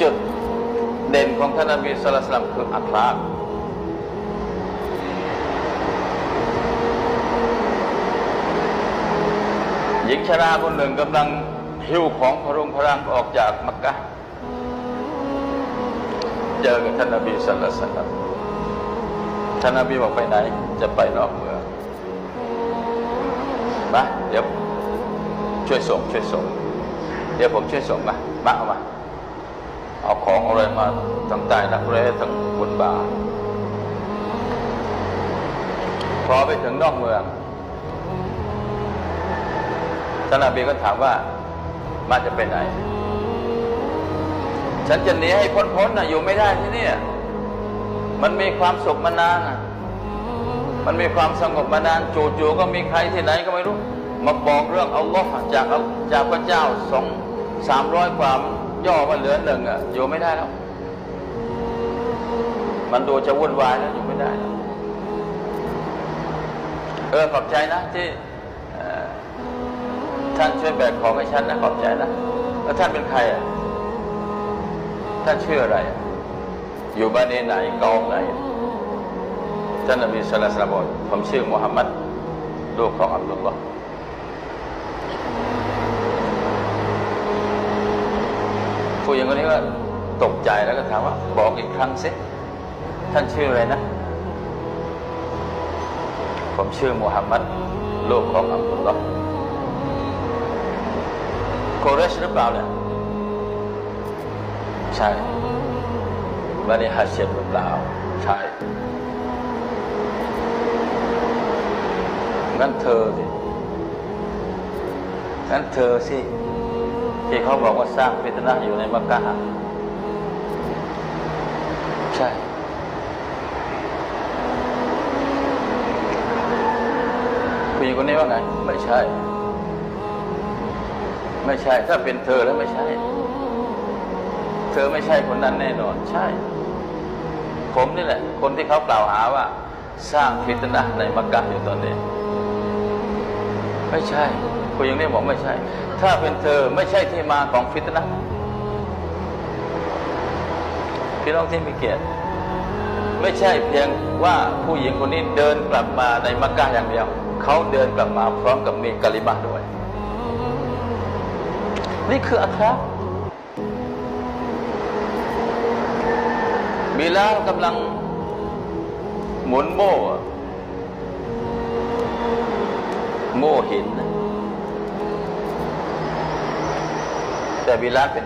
จุดเด่นของท่านนบีสุลต่านคืออัคลาหญิงชราคนหนึ่งกำลังหิ้วของพรุงพรังออกจากมักกะเจอกับท่านนบีสุลต่านท่านนบีบอกไปไหน จะไปนอกเมืองมาเดี๋ยวช่วยส่งช่วยส่ง เดี๋ยวผมช่วยส่งมามาเอามา เอาของอะไรมาทั้งใต้นักเรทั้งบนบาพอไปถึงนอกเมืองท่านอาบีก็ถามว่ามาจะไปไหน ฉันจะหนีให้พ้นๆนะอยู่ไม่ได้ที่นี่มันมีความสุขมานานนะมันมีความสงบมานานจู่ๆก็มีใครที่ไหนก็ไม่รู้ มาบอกเรื่องอัลลอฮ์จากจากพระเจ้าสองสามร้อยกว่ามัน ย่อมาเหลือหนึ่งอะอยู่ไม่ได้แล้ว มันดูจะวุ่นวายแล้วอยู่ไม่ได้แล้วเออขอบใจนะที่ท่านช่วยแบกของให้ฉันนะขอบใจนะแล้วท่านเป็นใครอะท่านชื่ออะไร อยู่บ้านนี้ไหนกองไหนท่านนบีสุลต่านบอกผมชื่อมุฮัมมัดลูกของอับดุลลอฮ์ ผู้หญิงคนนี้ก็ตกใจแล้วก็ถามว่า บอกอีกครั้งสิท่านชื่ออะไรนะ ผมชื่อมุฮัมมัดลูกของอับดุลลอฮ์โคเรชหรือเปล่าเนี่ยใช่บันิฮัชเชมหรือเปล่า ใช่งั้นเธอสิงั้นเธอสิ ที่เขาบอกว่าสร้างฟิตนะอยู่ในมักกะฮ์ใช่ ผู้หญิงคนนี้ว่าไง ไม่ใช่ ไม่ใช่ ถ้าเป็นเธอแล้วไม่ใช่ เธอไม่ใช่คนนั้นแน่นอน ใช่ ผมนี่แหละ คนที่เขากล่าวหาว่า สร้างฟิตนะในมักกะฮ์อยู่ตอนนี้ ไม่ใช่ ผู้หญิงนี่บอกไม่ใช่ ถ้าเป็นเธอไม่ใช่ที่มาของฟิตนะพี่น้องที่มีเกียรติไม่ใช่เพียงว่าผู้หญิงคนนี้เดินกลับมาในมักกะอย่างเดียว เขาเดินกลับมาพร้อมกับมีกะลิมะด้วย นี่คืออัคราบิลาลกำลังหมุนโม่โม่หิน นะ